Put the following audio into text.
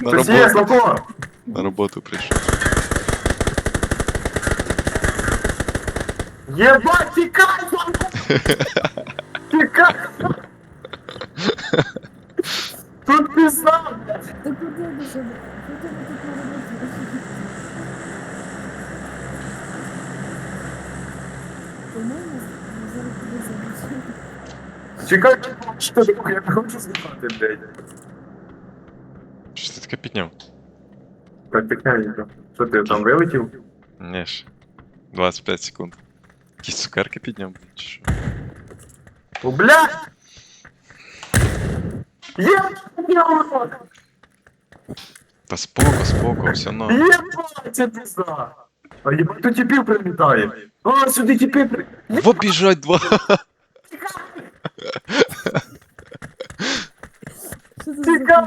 На Щось є, роботу, Славко! на роботу прийшов. Єбать, тікай! Славко! Тікай! Тут пізна! блядь. Та куди ви ще? Куди ви тут на роботі? По-моєму, зараз буде забути. Чекай, що таке, я не хочу знімати, блядь. Що ти таке підняв? Так, тихенько. Що ти там вилетів? Ні ж. 25 секунд. Якісь цукерки підняв, чи що? О, блядь! Єбать! Та споко, споко, все на. Єбать, це пізда! А єбать, тут тіпів прилітає. А, сюди тіпи при... Во біжать два! Що це за Тікай!